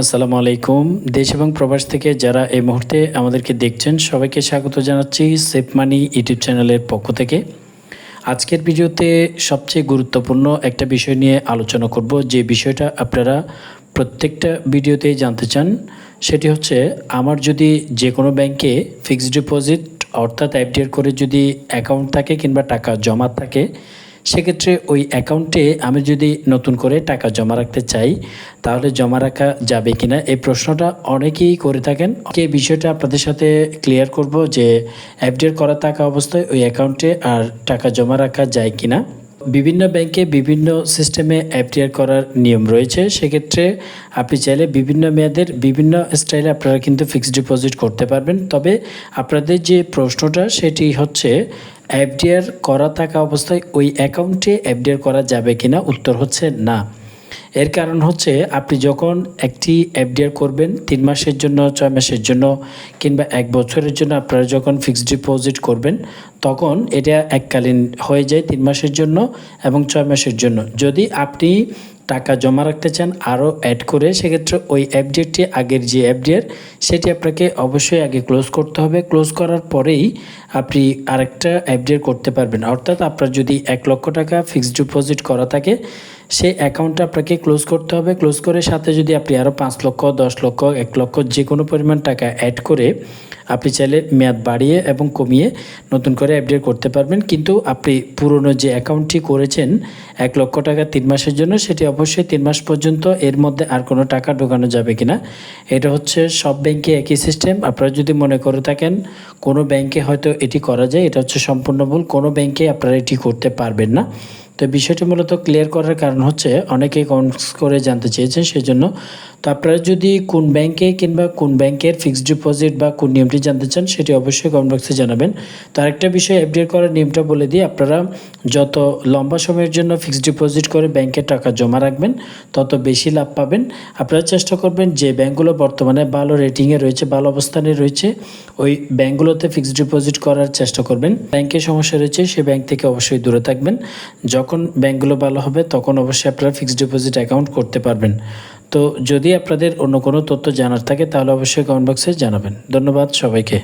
আসসালামু আলাইকুম। দেশ এবং প্রবাস থেকে যারা এই মুহূর্তে আমাদেরকে দেখছেন, সবাইকে স্বাগত জানাচ্ছি সেফ মানি ইউটিউব চ্যানেলের পক্ষ থেকে। আজকের ভিডিওতে সবচেয়ে গুরুত্বপূর্ণ একটা বিষয় নিয়ে আলোচনা করব, যে বিষয়টা আপনারা প্রত্যেকটা ভিডিওতেই জানতে চান। সেটি হচ্ছে, আমার যদি যে কোনো ব্যাংকে ফিক্সড ডিপোজিট অর্থাৎ এফডিআর করে যদি অ্যাকাউন্ট থাকে কিংবা টাকা জমা থাকে সেক্ষেত্রে ওই অ্যাকাউন্টে আমি যদি নতুন করে টাকা জমা রাখতে চাই, তাহলে জমা রাখা যাবে কি না এই প্রশ্নটা অনেকেই করে থাকেন। এই বিষয়টা আপনাদের সাথে ক্লিয়ার করব যে এফডিআর করা থাকা অবস্থায় ওই অ্যাকাউন্টে আর টাকা জমা রাখা যায় কিনা। বিভিন্ন ব্যাংকে বিভিন্ন সিস্টেমে এফডিআর করার নিয়ম রয়েছে। সেক্ষেত্রে আপনি চাইলে বিভিন্ন মেয়াদের বিভিন্ন স্টাইলে আপনারা কিন্তু ফিক্সড ডিপোজিট করতে পারবেন। তবে আপনাদের যে প্রশ্নটা, সেটি হচ্ছে, এফডিআর করা থাকা অবস্থায় ওই অ্যাকাউন্টে এফডিআর করা যাবে কিনা? উত্তর হচ্ছে না। এর কারণ হচ্ছে আপনি যখন একটি এফডিআর করবেন, তিন মাসের জন্য, ছয় মাসের জন্য কিংবা এক বছরের জন্য আপনারা যখন ফিক্সড ডিপোজিট করবেন, তখন এটা এককালীন হয়ে যায় তিন মাসের জন্য এবং ছয় মাসের জন্য। যদি আপনি টাকা জমা রাখতে চান, আরও অ্যাড করে, সেক্ষেত্রে ওই এফডিআরটি আগের যে এফডিআর, সেটি আপনাকে অবশ্যই আগে ক্লোজ করতে হবে। ক্লোজ করার পরেই আপনি আরেকটা এফডিআর করতে পারবেন। অর্থাৎ আপনার যদি এক লক্ষ টাকা ফিক্সড ডিপোজিট করা থাকে সেই অ্যাকাউন্টটা আপনাকে ক্লোজ করতে হবে। ক্লোজ করে সাথে যদি আপনি আরও পাঁচ লক্ষ, দশ লক্ষ, এক লক্ষ যে কোনো পরিমাণ টাকা অ্যাড করে আপনি চাইলে মেয়াদ বাড়িয়ে এবং কমিয়ে নতুন করে আপডেট করতে পারবেন। কিন্তু আপনি পুরনো যে অ্যাকাউন্টটি করেছেন, এক লক্ষ টাকা তিন মাসের জন্য, সেটি অবশ্যই তিন মাস পর্যন্ত এর মধ্যে আর কোনো টাকা ঢোকানো যাবে কিনা। এটা হচ্ছে সব ব্যাংকে একই সিস্টেম আপনারা যদি মনে করে থাকেন, কোনো ব্যাংকে হয়তো এটি করা যায়, এটা হচ্ছে সম্পূর্ণ ভুল। কোনো ব্যাংকে আপনারা এটি করতে পারবেন না। তো বিষয়টি মূলত ক্লিয়ার করার কারণ হচ্ছে অনেকেই কমেন্টস করে জানতে চেয়েছেন সেই জন্য তো আপনারা যদি কোন ব্যাংকে কিংবা কোন ব্যাংকের ফিক্সড ডিপোজিট বা কোন নিয়মটি জানতে চান, সেটি অবশ্যই কমেন্ট বক্সে জানাবেন। তো আরেকটা বিষয় এফডিআর করার নিয়মটা বলে দিই, আপনারা যত লম্বা সময়ের জন্য ফিক্সড ডিপোজিট করে ব্যাংকে টাকা জমা রাখবেন, তত বেশি লাভ পাবেন। আপনারা চেষ্টা করবেন যে ব্যাংকগুলো বর্তমানে ভালো রেটিংয়ে রয়েছে, ভালো অবস্থানে রয়েছে, ওই ব্যাংকগুলোতে ফিক্সড ডিপোজিট করার চেষ্টা করবেন। ব্যাংকে সমস্যা রয়েছে সেই ব্যাংক থেকে অবশ্যই দূরে থাকবেন। যখন ব্যাংকগুলো ভালো হবে, তখন অবশ্যই আপনারা ফিক্সড ডিপোজিট অ্যাকাউন্ট করতে পারবেন। তো যদি আপনাদের অন্য কোনো তথ্য জানার থাকে, তাহলে অবশ্যই কমেন্ট বক্সে জানাবেন। ধন্যবাদ সবাইকে।